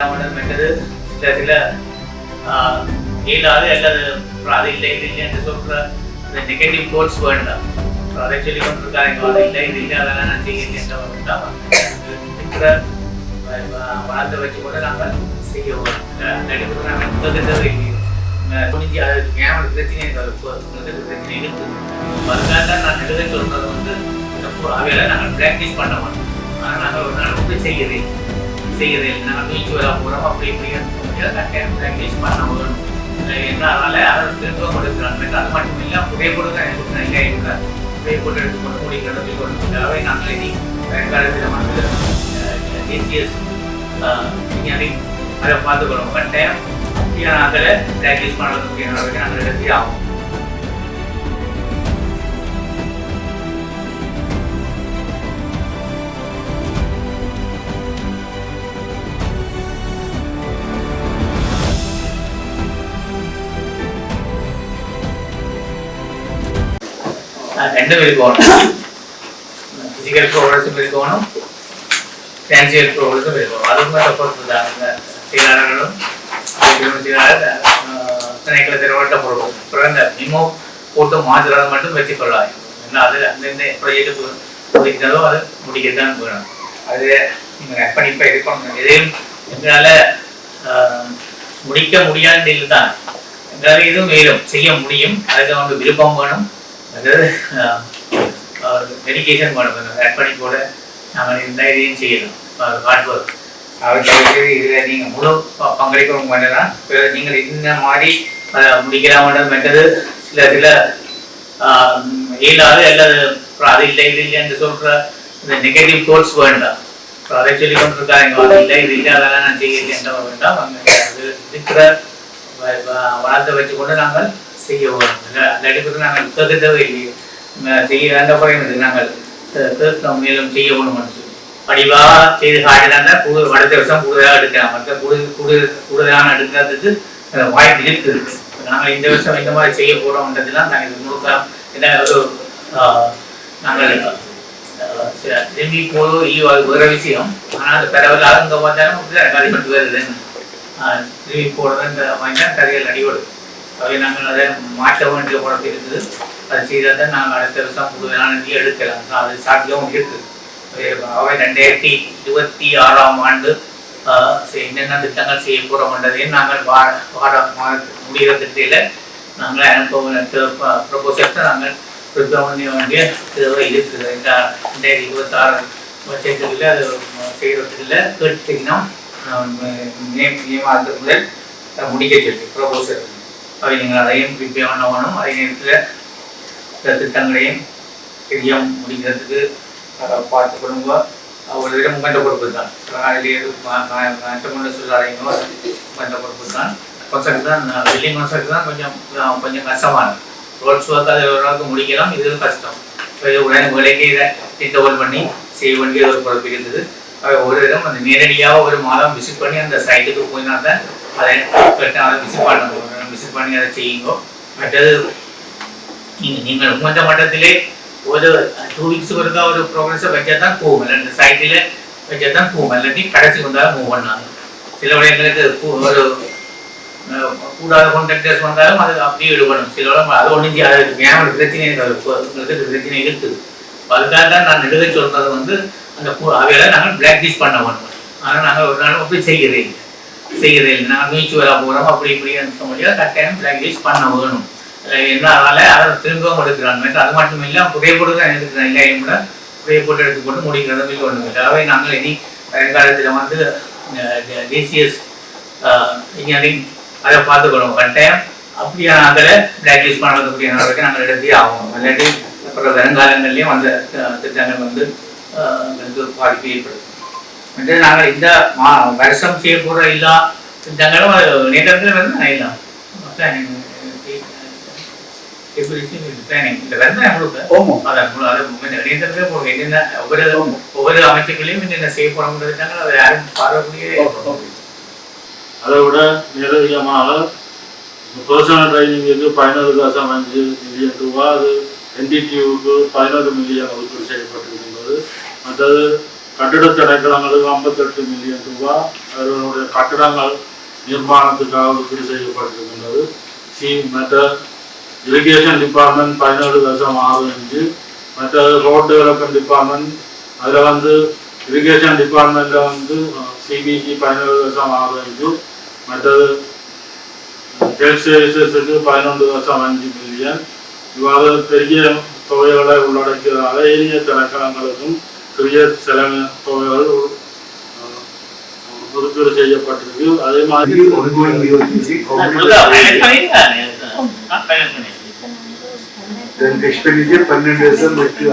சில சில ஆஹ், இயலாது அல்லது அது இல்லை இது இல்லை என்று சொல்ற இந்த நெகட்டிவ் கோட்ஸ் வேண்டாம் அதை சொல்லி கொண்டிருக்காங்க அது இல்லை இது இல்லை அதெல்லாம் நான் செய்யலை என்ற இருக்கிற வளர்ந்து வச்சு கூட நாங்கள் செய்ய நடிப்பு நாங்கள் முதலில் அது கேமரா பிரச்சனை முதல் பிரச்சனை இருக்கு அதனால தான் நான் எழுத சொல்றது வந்து இந்த நாங்கள் ப்ராக்டிஸ் பண்ண மாட்டோம். ஆனால் நாங்கள் ஒரு நாள் வந்து செய்யறேன் செய்யறது நாங்கள் பீச் வர போகிறோம் அப்படி இப்படி கட்டாயம் இங்கிலீஷ் பண்ண வரும் என்னால அதை திரும்ப கொடுக்குறாங்க அது மட்டும் இல்லை புகை கொடுக்க எனக்கு நிறைய இல்லை புகை போட்டு எடுத்துக்கொண்டு முடிக்கிறது கொண்டு நாங்கள் இனி வருங்காலத்தில் வந்து டிசிஎஸ் இன்ஜினியரிங் அதை பார்த்துக்கணும் கட்டாயம் நாங்கள் ப்ராக்டிஸ் பண்ணுறதுக்கு நாங்கள் எடுத்து ஆகும் ரெண்டு ரெண்டும் இருக்கணும் ஃபிசிக்கல் ப்ரோக்ரஸும் இருக்கணும் ஃபேன்சியல் ப்ரோக்ரஸும் இருக்கணும் அது மாதிரி பொறுத்து தான் அந்த செயலாளர்களும் அதுக்கு செயலாளர் திணைக்கள திருவட்ட அப்புறம் இந்த மிமோ போட்டு மாற்றுறதை மட்டும் வெற்றி கொள்ளாது ஏன்னா அது அந்தந்த ப்ராஜெக்ட் முடிக்கிறதோ அது முடிக்கத்தான் வேணும் அது நீங்கள் அர்ப்பணிப்பாக இருக்கணும் எதையும் எங்களால் முடிக்க முடியாது இல்லை தான் எங்களால் இதுவும் மேலும் செய்ய முடியும் அதுக்கு அவங்க விருப்பம் வேணும் அதாவது மெடிக்கேஷன் பண்ணணும் கூட நாங்கள் இந்த இதையும் செய்யணும் ஹார்ட் ஒர்க் அவர்களுக்கு இதில் நீங்கள் முழு ப- பங்களிப்பும் பண்ணலாம் நீங்கள் இந்த மாதிரி அதை முடிக்கலாம்ன்றது மற்றது சில சில ஆஹ், இயலாது அல்லது அது இல்லை இது இல்லை என்று சொல்கிற இந்த நெகட்டிவ் கோட்ஸ் வேண்டாம். இப்போ அதை சொல்லி கொண்டிருக்காங்க அது இல்லை இது இல்லை அதெல்லாம் நான் செய்யலை என்ற வேண்டாம். அங்கே அது இருக்கிற வளத்தை வச்சுக்கொண்டு நாங்கள் செய்ய வேணும் அந்த அடிப்படையில் நாங்கள் கேட்கவே இல்லையே செய்ய வேண்ட குறைந்தது நாங்கள் கே- மேலும் செய்ய வேணும்னு சொல்லி படிவாக செய்து காட்டினாங்க கூடுதல் அடுத்த வருஷம் கூடுதலாக எடுக்கலாம் மற்ற கூடுதல் கூடுதல் கூடுதலான எடுக்கிறதுக்கு வாய்ப்பு இருக்குது நாங்கள் இந்த வருஷம் இந்த மாதிரி செய்ய போகிறோம்ன்றதுலாம் நாங்கள் இது முழுக்க என்ன ஒரு நாங்கள் திரும்பி போதோ இல்லையோ அது வேறு விஷயம் ஆனால் அது பரவலாக இங்கே வந்தாலும் கதை வருது திரும்பி போடுறதுன்ற மாதிரி தான் கதைகள் அடிபடும் அவை நாங்கள் அதை மாற்ற வேண்டிய குழப்பம் இருக்குது. அது செய்தால் தான் நாங்கள் அடுத்த வருஷம் கூடுதலான நிதி எடுக்கலாம். அது சாத்தியம் இருக்குது அவை- ரெண்டாயிரத்தி இருபத்தி ஆறாம் ஆண்டு என்னென்ன திட்டங்கள் செய்ய போகிறோம்ன்றதையும் நாங்கள் வா வார முடிகிற திட்டத்தில் நாங்கள் அனுப்ப ப்ரொபோசல்ஸை நாங்கள் ப்ரிப்பேர் பண்ண வேண்டிய இதுவாக இருக்குது. இந்த ரெண்டாயிரத்தி இருபத்தாறு பட்ஜெட்டுகளில் அது செய்கிறதுல கேட்டீங்கன்னா மே மே மாதத்துக்கு முதல் முடிக்க சொல்லி ப்ரொபோசல் அவை நீங்கள் அதையும் பண்ண வேணும் அதே நேரத்தில் இந்த திட்டங்களையும் சரியாக முடிக்கிறதுக்கு பார்த்து கொள்ளுங்க. ஒரு விட உங்கள்கிட்ட பொறுப்பு தான். அதில் மாற்றம் கொண்டு சொல்லாதீங்களோ உங்கள்கிட்ட பொறுப்பு தான். கான்செப்ட் தான் வெள்ளி கான்செப்ட் தான் கொஞ்சம் கொஞ்சம் கஷ்டமானது ரோட்ஸ் ஒர்க் அது ஓரளவுக்கு முடிக்கலாம். இது கஷ்டம். இது உடனே வேலைக்கு இதை இன்டர்வல் பண்ணி செய்ய வேண்டிய ஒரு பொறுப்பு இருந்தது. ஒரு இடம் அந்த நேரடியாக ஒரு மாதம் விசிட் பண்ணி அந்த சைட்டுக்கு போயினா தான் அதை கரெக்டாக அதை விசிட் பண்ணணும் நீங்கள் அதை செய்யுங்க மற்றது நீங்கள் நீங்கள் உங்கள் மட்டத்திலே ஒரு டூ வீக்ஸ் ஒருக்கா ஒரு ப்ரோக்ரஸை வச்சா தான் போகும் இல்லை இந்த சைட்டில் வச்சா தான் போகும் இல்லாட்டி கடைசி வந்தாலும் மூவ் பண்ணாங்க சில விடயங்களுக்கு கு- ஒரு கூடாத கான்டாக்டர்ஸ் வந்தாலும் அது அப்படியே விடுபடும் சில விடம் அது ஒன்றும் அது கேமரா பிரச்சனை உங்களுக்கு பிரச்சனை இருக்குது அதுக்காக தான் நான் நெடுக சொல்றது வந்து அந்த கு- அவைகளை நாங்கள் ப்ராக்டிஸ் பண்ண மாட்டோம் ஆனால் நாங்கள் ஒரு நாள் போய் செய்யறே செய்யறது இல்லை நாங்கள் மியூச்சுவலாக போகிறோம் அப்படி இப்படி இருக்க முடியாது கட்டாயம் ப்ராக்டிஸ் பண்ண வேணும். அஹ் என்ன அதை திரும்பவும் எடுக்கிறாங்க. அது மட்டும் இல்லை புகை போட்டு தான் எடுக்கிறேன் இல்லை கூட புகை போட்டு எடுத்துக்கொண்டு முடிக்கிறதும் இல்லை ஒன்றும் இல்லை. அவை நாங்கள் இனி வருங்காலத்தில் வந்து டிசிஎஸ் இன்ஜினியரிங் அதை பார்த்துக்கணும். கட்டாயம் அப்படியான அதில் ப்ராக்டிஸ் பண்ணுறதுக்குரிய நடவடிக்கை நாங்கள் எடுத்தே ஆகணும். இல்லாட்டி அப்புறம் வருங்காலங்கள்லேயும் அந்த திட்டங்கள் வந்து பாதிப்பு ஏற்படுத்தும் வந்து நாங்கள் இந்த மா வருஷம் செய்ய போகிற எல்லா திட்டங்களும் நேரத்தில் வந்து. என்னென்ன ஒவ்வொரு ஒவ்வொரு அமைப்புகளையும் என்னென்ன செய்ய போறோம்ன்றதுக்காக அதை யாரும் பார்க்கக்கூடிய அதை விட மேலதிகமாக பர்சனல் ட்ரைனிங்குக்கு பதினோரு காசம் அஞ்சு மில்லியன் ரூபாய் அது என்டிடியூவுக்கு பதினோரு மில்லியன் ஒதுக்கீடு செய்யப்பட்டிருக்கின்றது. மற்றது கட்டிட திணைக்களங்களுக்கு ஐம்பத்தெட்டு மில்லியன் ரூபாய் அவர்களுடைய கட்டிடங்கள் நிர்மாணத்துக்காக ஒதுக்கீடு செய்யப்பட்டிருக்கின்றது. சி மற்ற இரிகேஷன் டிபார்ட்மெண்ட் பதினேழு தசம் ஆறு அஞ்சு மற்ற ரோட் டெவலப்மெண்ட் டிபார்ட்மெண்ட் அதில் வந்து இரிகேஷன் டிபார்ட்மெண்ட்டில் வந்து சிபிஜி பதினேழு தசம் ஆறு அஞ்சு மற்றது ஹெல்த் சர்வீசஸுக்கு பதினொன்று தசம் அஞ்சு மில்லியன். இவ்வாறு பெரிய தொகைகளை உள்ளடக்கியதாக ஏரிய திணைக்களங்களுக்கும் సుజయ్ సెలవుతో ఉరుకులు చేయబట్టినవి అదే మాదిరి దానికి ఎక్స్పెండిచర్ పన్నెండు వేసాలు పెట్టి